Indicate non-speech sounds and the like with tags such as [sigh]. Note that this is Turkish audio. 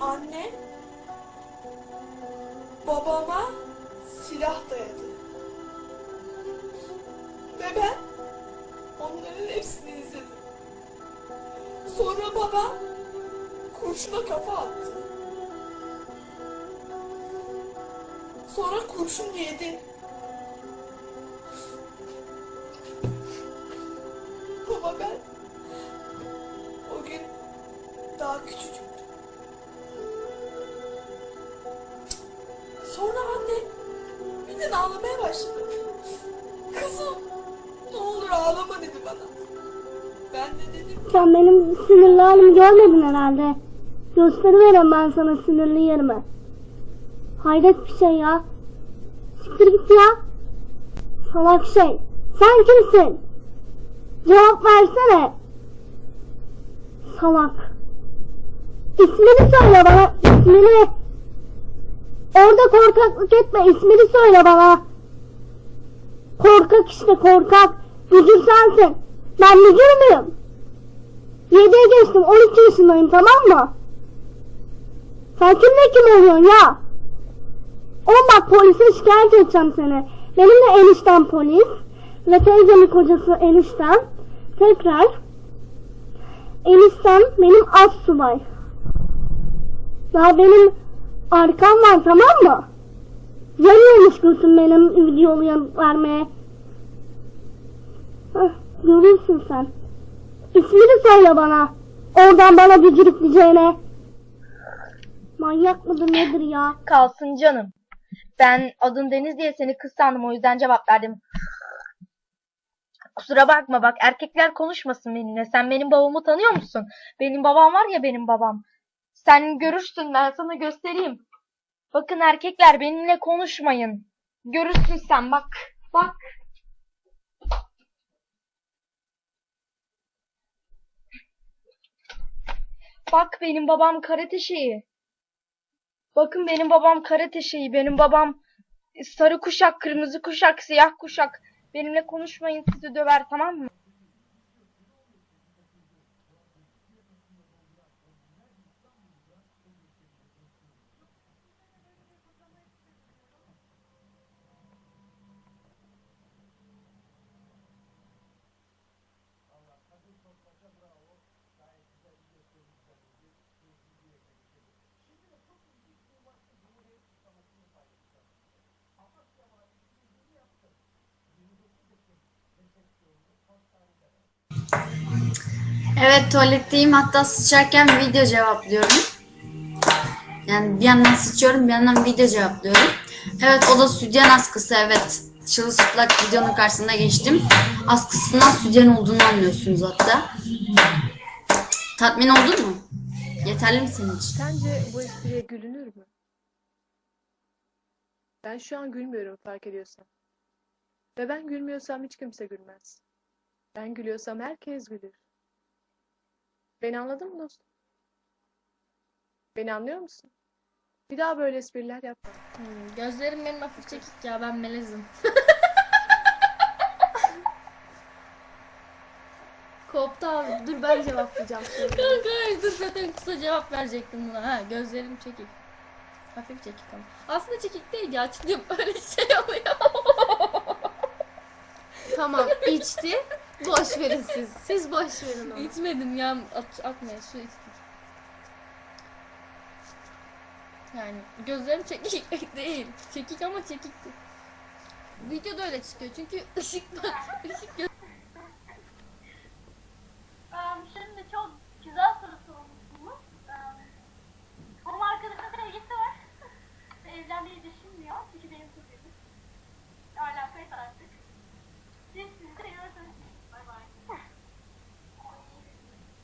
annem babama silah dayadı. Ve ben onların hepsini izledim. Sonra baba kurşuna kafa attı. Sonra kurşun yedi. Baba ben o gün daha küçücük ağlamaya başladı. Kızım ne olur ağlama dedi bana. Ben de dedim Sen benim sinirli halimi görmedin herhalde. Gösteriverem ben sana sinirli yerimi. Hayret bir şey ya. Siktir git ya. Salak şey. Sen kimsin? Cevap versene. Salak. İsmini söyle bana. ismini. Orada korkaklık etme. ismini söyle bana. Korkak işte korkak. Müdür sensin. Ben müdür müyüm? 7'ye geçtim 12 yaşındayım tamam mı? Sen kimle kim oluyorsun ya? Oğlum bak polise şikayet edeceğim seni. Benim de eniştem polis. Ve teyzemin kocası eniştem. Tekrar. Eniştem benim az subay. Daha benim arkam var tamam mı? Yanıyormuş götüm benim videoyu vermeye. Hah, görürsün sen. İsmini söyle bana. Oradan bana bücürükleyeceğine. Manyak mıdır nedir ya? Kalsın canım. Ben adın Deniz diye seni kız sandım o yüzden cevap verdim. Kusura bakma bak erkekler konuşmasın benimle. Sen benim babamı tanıyor musun? Benim babam var ya benim babam. Sen görürsün ben sana göstereyim. Bakın erkekler benimle konuşmayın. Görürsün sen bak. Bak. Bak benim babam karate şeyi. Bakın benim babam karate şeyi. Benim babam sarı kuşak, kırmızı kuşak, siyah kuşak. Benimle konuşmayın sizi döver tamam mı? Evet tuvaletteyim hatta sıçarken video cevaplıyorum. Yani bir yandan sıçıyorum bir yandan video cevaplıyorum. Evet o da sütyen askısı evet. Çılçıplak videonun karşısına geçtim. Askısından sütyen olduğunu anlıyorsunuz hatta. Tatmin oldun mu? Yeterli mi senin için? Sence bu espriye gülünür mü? Ben şu an gülmüyorum fark ediyorsan. Ve ben gülmüyorsam hiç kimse gülmez. Ben gülüyorsam herkes gülür. Beni anladın mı dostum? Beni anlıyor musun? Bir daha böyle espriler yapma. Hmm, Gözlerim benim hafif çekik ya ben melezim. [laughs] Koptu abi. Dur ben cevaplayacağım. Kanka hayır dur zaten kısa cevap verecektim buna. Ha gözlerim çekik. Hafif çekik ama. Aslında çekik değil ya. Çünkü öyle şey oluyor. Tamam içti. Boş verin siz. Siz boş verin onu. İçmedim ya. At, atmaya su içtik. Yani gözlerim çekik [laughs] değil. Çekik ama çekik değil. Videoda öyle çıkıyor çünkü ışık ışık